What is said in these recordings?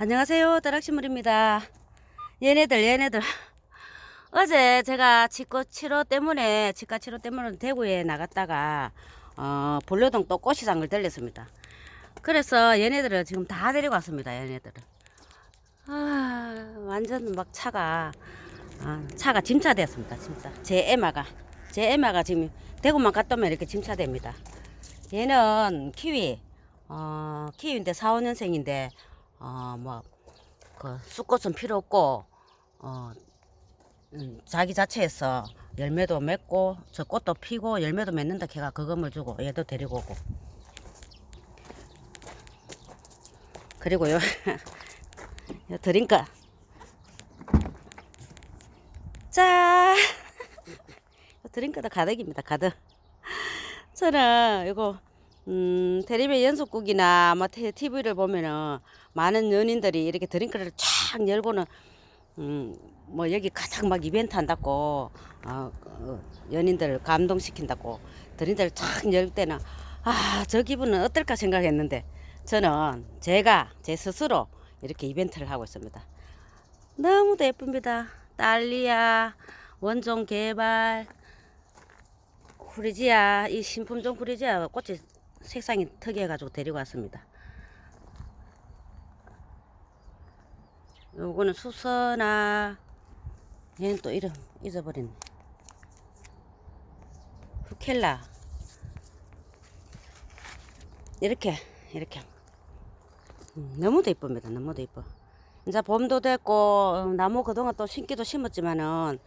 안녕하세요. 다락식물입니다. 얘네들, 얘네들. 어제 제가 치과 치료 때문에, 치과 치료 때문에 대구에 나갔다가, 어, 볼로동 또 꽃시장을 들렸습니다. 그래서 얘네들을 지금 다 데리고 왔습니다. 얘네들을. 아, 완전 막 차가, 아, 차가 짐차되었습니다. 짐차. 제 에마가. 제 에마가 지금 대구만 갔다 오면 이렇게 짐차됩니다. 얘는 키위, 어, 키위인데 4, 5년생인데, 어, 뭐, 그, 쑥꽃은 필요 없고, 어, 음, 자기 자체에서 열매도 맺고, 저 꽃도 피고, 열매도 맺는다 걔가 그금을 주고, 얘도 데리고 오고. 그리고 요, 요 드링크. 자, 드링크도 가득입니다, 가득. 저는 이거 음, 테레비 연속국이나 뭐 TV를 보면은 많은 연인들이 이렇게 드링크를 쫙 열고는 음, 뭐 여기 가장 막 이벤트 한다고 어, 어, 연인들을 감동시킨다고 드링크를 쫙 열 때는 아, 저 기분은 어떨까 생각했는데 저는 제가 제 스스로 이렇게 이벤트를 하고 있습니다. 너무도 예쁩니다. 딸리아 원종 개발 후리지아 이 신품 종 후리지아 꽃이 색상이 특이해가지고 데리고 왔습니다. 요거는 수서나 얘는 또 이름 잊어버렸네. 후켈라 이렇게 이렇게 음, 너무도 이쁩니다. 너무도 이뻐. 이제 봄도 됐고 어, 나무 그동안 또 심기도 심었지만은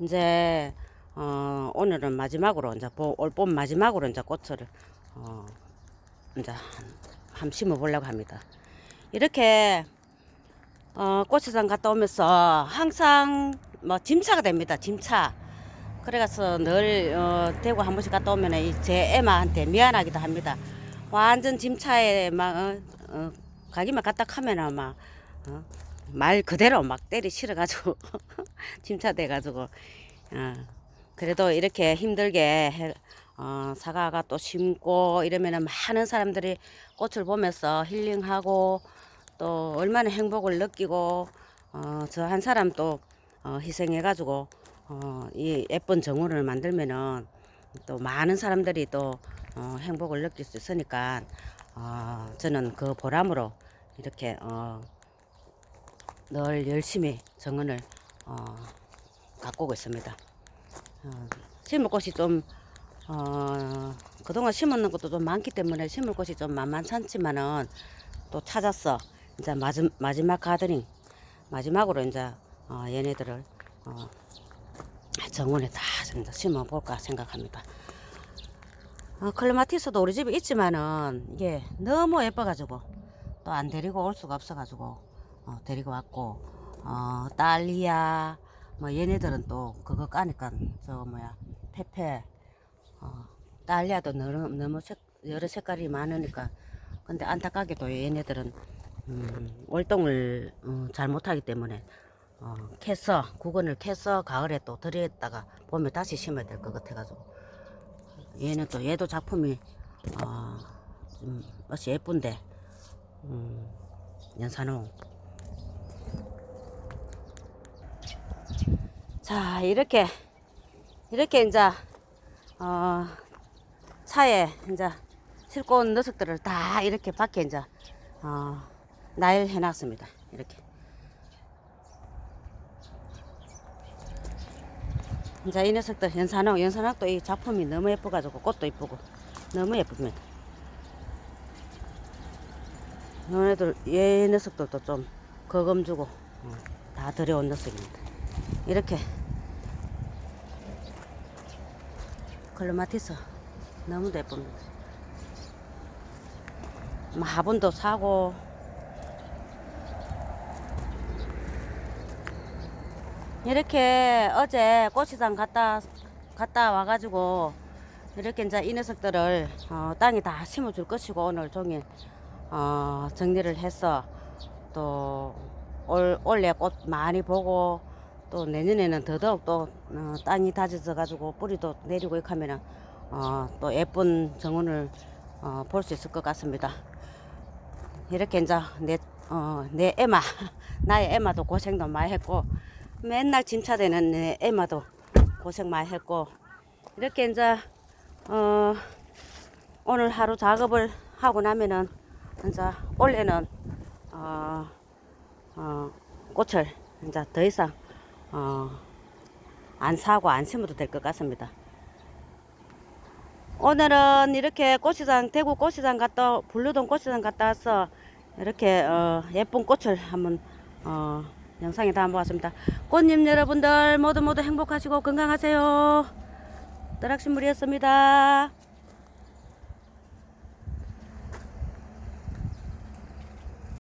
이제 어, 오늘은 마지막으로 이제 올 봄 마지막으로 이제 꽃을 어, 이제 한번 심어 보려고 합니다. 이렇게 어, 꽃시장 갔다 오면서 항상 뭐 짐차가 됩니다. 짐차. 그래가서 늘 어, 대구 한 번씩 갔다 오면 제 애마한테 미안하기도 합니다. 완전 짐차에 막 어, 어, 가기만 갔다 하면은 막 어, 말 그대로 막 때리 실어가지고 짐차 돼가지고 어, 그래도 이렇게 힘들게 해, 어, 사과가 또 심고 이러면은 많은 사람들이 꽃을 보면서 힐링하고 또 얼마나 행복을 느끼고 어, 저 한 사람 또 어, 희생해가지고 어, 이 예쁜 정원을 만들면은 또 많은 사람들이 또 어, 행복을 느낄 수 있으니까 어, 저는 그 보람으로 이렇게 어, 늘 열심히 정원을 어, 가꾸고 있습니다. 어, 곳이 좀 어, 그동안 심었는 것도 좀 많기 때문에 심을 곳이 좀 만만찮지만은 또 찾았어. 이제 마지, 마지막 가드닝 마지막으로 이제 어, 얘네들을 어, 정원에 다좀 심어 볼까 생각합니다. 어, 클레마티스도 우리 집에 있지만은 이게 너무 예뻐가지고 또 안 데리고 올 수가 없어가지고 어, 데리고 왔고 어, 딸리아 뭐 얘네들은 또 그거 까니까 저 뭐야 페페 어, 딸리아도 너무, 너무 색, 여러 색깔이 많으니까. 근데 안타깝게도 얘네들은 음, 월동을 어, 잘 못하기 때문에 어, 캐서 구근을 캐서 가을에 또 들여다가 봄에 다시 심어야 될 것 같아가지고. 얘는 또 얘도 작품이 어, 좀 맛이 예쁜데 음, 연산호. 자 이렇게 이렇게 이제 어, 차에 이제 싣고 온 녀석들을 다 이렇게 밖에 이제 어, 나열 해 놨습니다. 이렇게. 이제 이 녀석들 연산옥, 연산옥도 이 작품이 너무 예뻐가지고 꽃도 예쁘고 너무 예쁩니다. 너네들 얘 녀석들도 좀 거금 주고 어, 다 들여온 녀석입니다. 이렇게 클로마티스 너무 예쁩니다. 뭐 화분도 사고 이렇게 어제 꽃시장 갔다 갔다 와가지고 이렇게 이제 이 녀석들을 어, 땅에 다 심어줄 것이고 오늘 종일 어, 정리를 해서 또 올, 올해 꽃 많이 보고 또 내년에는 더더욱 또 어, 땅이 다져져 가지고 뿌리도 내리고 이렇게 하면은 어, 또 예쁜 정원을 어, 볼 수 있을 것 같습니다. 이렇게 이제 내 어, 내 애마, 나의 애마도 고생도 많이 했고, 맨날 짐차되는 내 애마도 고생 많이 했고, 이렇게 이제, 어, 오늘 하루 작업을 하고 나면은, 이제 올해는, 어, 어, 꽃을 이제 더 이상, 어, 안 사고 안 심어도 될 것 같습니다. 오늘은 이렇게 꽃시장 대구 꽃시장 갔다 불루동 꽃시장 갔다 와서 이렇게 어, 예쁜 꽃을 한번 어, 영상에 담아보았습니다. 꽃님 여러분들 모두 모두 행복하시고 건강하세요. 떠락신물이었습니다.